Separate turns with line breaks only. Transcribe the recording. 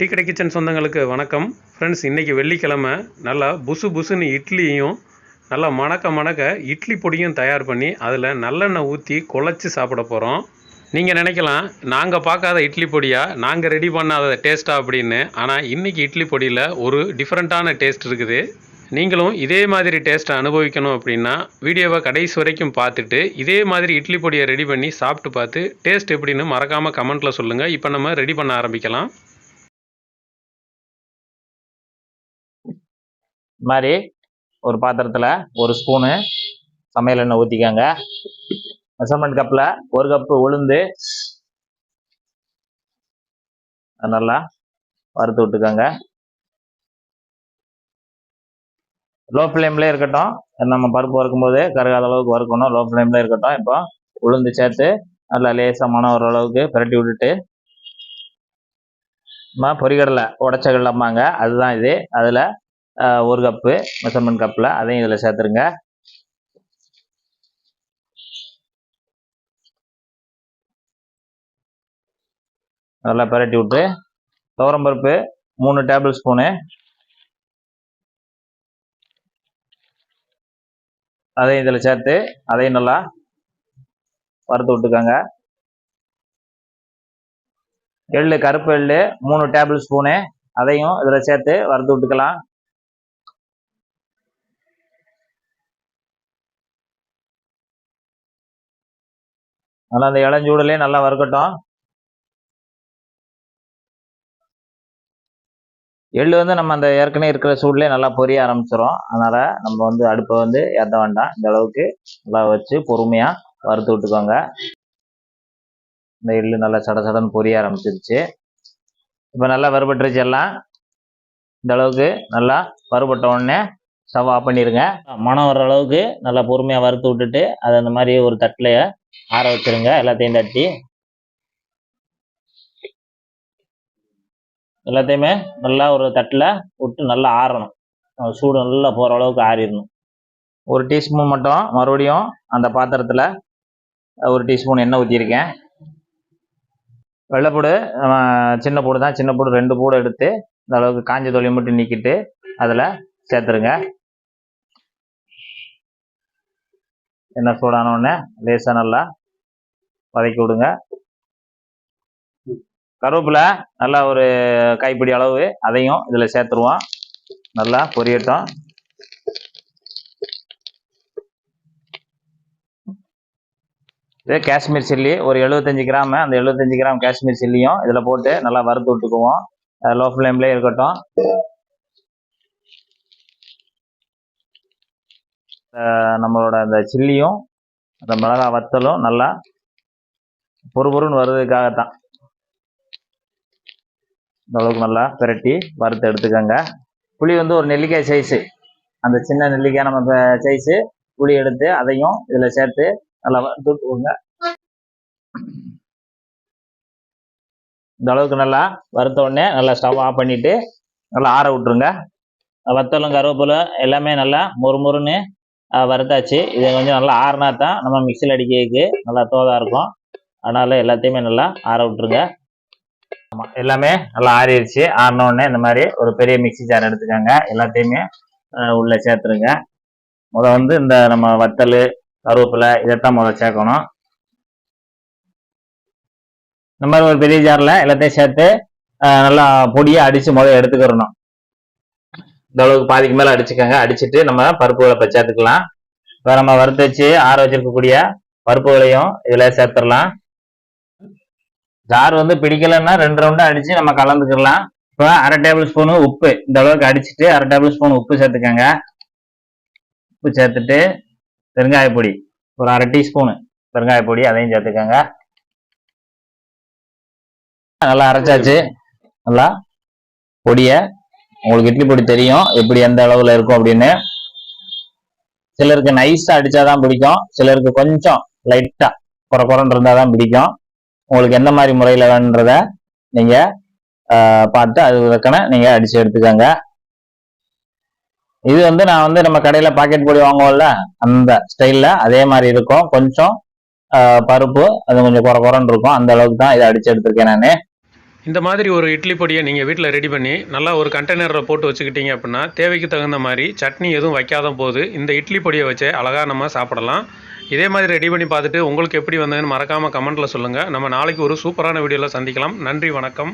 Tea கடை kitchen சொந்தங்களுக்கு வணக்கம். ஃப்ரெண்ட்ஸ் இன்றைக்கி வெள்ளிக்கிழமை. நல்லா புசு புசுன்னு இட்லியும் நல்லா மணக்க மணக்க இட்லி பொடியும் தயார் பண்ணி அதில் நல்லெண்ணெய் ஊற்றி குழச்சி சாப்பிட போகிறோம் நீங்கள் நினைக்கலாம் நாங்கள் பார்க்காத இட்லி பொடியாக நாங்கள் ரெடி பண்ணாத டேஸ்ட்டாக அப்படின்னு. ஆனால் இன்றைக்கி இட்லி பொடியில் ஒரு டிஃப்ரெண்ட்டான டேஸ்ட் இருக்குது. நீங்களும் இதே மாதிரி டேஸ்ட்டை அனுபவிக்கணும் அப்படின்னா வீடியோவை கடைசி வரைக்கும் பார்த்துட்டு இதே மாதிரி இட்லி பொடியை ரெடி பண்ணி சாப்பிட்டு பார்த்து டேஸ்ட் எப்படின்னு மறக்காமல் கமெண்ட்டில் சொல்லுங்கள் இப்போ நம்ம ரெடி பண்ண ஆரம்பிக்கலாம்.
இது மாதிரி ஒரு பாத்திரத்தில் ஒரு ஸ்பூனு சமையல் எண்ணெய் ஊற்றிக்கோங்க மெசர்மெண்ட் கப்பில் ஒரு கப்பு உளுந்து. நல்லா வறுத்து விட்டுக்கோங்க. லோ ஃப்ளேம்லேயே இருக்கட்டும் நம்ம பருப்பு வறுக்கும்போது கருகாத அளவுக்கு வறுக்கணும். லோ ஃப்ளேம்லேயே இருக்கட்டும். இப்போ உளுந்து சேர்த்து நல்லா லேசாக மனம் ஓரளவுக்கு பிரட்டி விட்டுட்டு நம்ம பொரிகடலை உடச்ச கடலைம்பாங்க அதுதான் இது. அதில் ஒரு கப்பு மெஷர்மெண்ட் கப்பில் அதையும் இதில் சேர்த்துருங்க. நல்லா பிரட்டி விட்டு துவரம் பருப்பு மூணு டேபிள் ஸ்பூனு அதையும் இதில் சேர்த்து அதையும் நல்லா வறுத்து விட்டுக்கோங்க. எள்ளு கருப்பு எள்ளு மூணு டேபிள் ஸ்பூனு அதையும் இதில் சேர்த்து வறுத்து விட்டுக்கலாம். நல்லா அந்த இளஞ்சூடலே நல்லா வறுக்கட்டும். எள்ளு வந்து நம்ம அந்த ஏற்கனவே இருக்கிற சூட்லேயே நல்லா பொரிய ஆரம்பிச்சிடும் அதனால் நம்ம வந்து அடுப்பை வந்து ஏற்ற வேண்டாம். இந்த அளவுக்கு நல்லா வச்சு பொறுமையாக வறுத்து விட்டுக்கோங்க. இந்த எள்ளு நல்லா சட சடன்னு பொரிய ஆரம்பிச்சிருச்சு. இப்போ நல்லா வறுபட்டுருச்சு எல்லாம். இந்த அளவுக்கு நல்லா வறுபட்ட உடனே ஸ்டவ் ஆஃப் பண்ணிடுங்க மனம் வர்ற அளவுக்கு நல்லா பொறுமையாக வறுத்து விட்டுட்டு அதை அந்த மாதிரி ஒரு தட்டில் ஆற வச்சிருங்க எல்லாத்தையும் தட்டி. எல்லாத்தையுமே நல்லா ஒரு தட்டில் விட்டு நல்லா ஆறணும். சூடு நல்லா போகிற அளவுக்கு ஆறிடணும். ஒரு டீஸ்பூன் மட்டும் மறுபடியும் அந்த பாத்திரத்தில் ஒரு டீஸ்பூன் எண்ணெய் ஊற்றிருக்கேன் வெள்ளைப்பூடு சின்ன பூடு தான் சின்ன பூடு ரெண்டு பூடு எடுத்து இந்த அளவுக்கு காஞ்ச தொழில் மட்டும் நீக்கிட்டு அதில் சேர்த்துருங்க. என்ன சூடானோடனே லேசாக நல்லா வதக்கி விடுங்க. கருவேப்பில நல்லா ஒரு கைப்பிடி அளவு அதையும் இதில் சேர்த்துருவோம். நல்லா பொரியட்டும். இதே காஷ்மீர் சில்லி ஒரு எழுபத்தஞ்சு கிராம் அந்த எழுபத்தஞ்சு கிராம் காஷ்மீர் சில்லியும் இதில் போட்டு நல்லா வறுத்து விட்டுக்குவோம். லோ ஃப்ளேம்லேயே இருக்கட்டும். நம்மளோட அந்த சில்லியும் அந்த மிளகா வத்தலும் நல்லா பொறுபொருன்னு வர்றதுக்காகத்தான். இந்த அளவுக்கு நல்லா பிரட்டி வறுத்து எடுத்துக்கோங்க. புளி வந்து ஒரு நெல்லிக்காய் சைஸு அந்த சின்ன நெல்லிக்காய் நம்ம சைஸு புளி எடுத்து அதையும் இதில் சேர்த்து நல்லா வறுத்து இந்த அளவுக்கு நல்லா வறுத்த உடனே நல்லா ஸ்டவ் ஆஃப் பண்ணிட்டு நல்லா ஆற விட்ருங்க வத்தலும் கருவேப்பிலும் எல்லாமே நல்லா மொறு மொறுன்னு வறுத்தாச்சு. இது கொஞ்சம் நல்லா ஆறுனா தான் நம்ம மிக்சியில் அடிக்கிறதுக்கு நல்லா தோதாக இருக்கும். அதனால் எல்லாத்தையுமே நல்லா ஆற விட்டுருங்க. ஆமாம் எல்லாமே நல்லா ஆறிடுச்சு. ஆறினோடனே இந்த மாதிரி ஒரு பெரிய மிக்ஸி ஜார் எடுத்துக்கோங்க. எல்லாத்தையுமே உள்ளே சேர்த்துருங்க. முத வந்து இந்த நம்ம வத்தல் கருவேப்பிலை இதைத்தான் முதல்ல சேர்க்கணும். இந்த மாதிரி ஒரு பெரிய ஜாரில் எல்லாத்தையும் சேர்த்து நல்லா பொடியாக அடித்து முதல்ல எடுத்துக்கிறணும் இந்த அளவுக்கு பாதிக்கு மேலே அடிச்சுக்கோங்க. அடிச்சுட்டு நம்ம பருப்புகளை இப்போ சேர்த்துக்கலாம். இப்போ நம்ம வறுத்து வச்சு ஆற வச்சிருக்கக்கூடிய பருப்புகளையும் இதில் சேர்த்துடலாம். ஜார் வந்து பிடிக்கலைன்னா ரெண்டு ரவுண்டு அடிச்சு நம்ம கலந்துக்கலாம். இப்போ அரை டேபிள் ஸ்பூனு உப்பு. இந்த அளவுக்கு அடிச்சுட்டு அரை டேபிள் ஸ்பூன் உப்பு சேர்த்துக்கோங்க. உப்பு சேர்த்துட்டு பெருங்காய பொடி. ஒரு அரை டீஸ்பூனு பெருங்காயப்பொடி அதையும் சேர்த்துக்கோங்க. நல்லா அரைச்சாச்சு. நல்லா பொடியை உங்களுக்கு இட்லி பொடி தெரியும் எப்படி எந்த அளவுல இருக்கும் அப்படின்னு. சிலருக்கு நைஸா அடிச்சாதான் பிடிக்கும் சிலருக்கு கொஞ்சம் லைட்டா குறை குறைன்னு இருந்தாதான் பிடிக்கும். உங்களுக்கு எந்த மாதிரி முறையில வேணுன்றத நீங்க பார்த்து அது தக்கன நீங்க அடிச்சு எடுத்துக்கோங்க. இது வந்து நான் வந்து நம்ம கடையில பாக்கெட் பொடி வாங்குவோம்ல அந்த ஸ்டைல்ல அதே மாதிரி இருக்கும். கொஞ்சம் பருப்பு அது கொஞ்சம் குறை குறைன்னு இருக்கும். அந்த அளவுக்கு தான் இதை அடிச்சு எடுத்திருக்கேன் நான்.
இந்த மாதிரி ஒரு இட்லி பொடியை நீங்கள் வீட்டில் ரெடி பண்ணி நல்லா ஒரு கண்டெய்னரில் போட்டு வச்சுக்கிட்டீங்க அப்படின்னா தேவைக்கு தகுந்த மாதிரி சட்னி எதுவும் வைக்காத போது இந்த இட்லி பொடியை வச்சு அழகாக நம்ம சாப்பிடலாம். இதே மாதிரி ரெடி பண்ணி பார்த்துட்டு உங்களுக்கு எப்படி வந்ததுன்னு மறக்காமல் கமெண்ட்டில் சொல்லுங்கள் நம்ம நாளைக்கு ஒரு சூப்பரான வீடியோவில் சந்திக்கலாம். நன்றி வணக்கம்.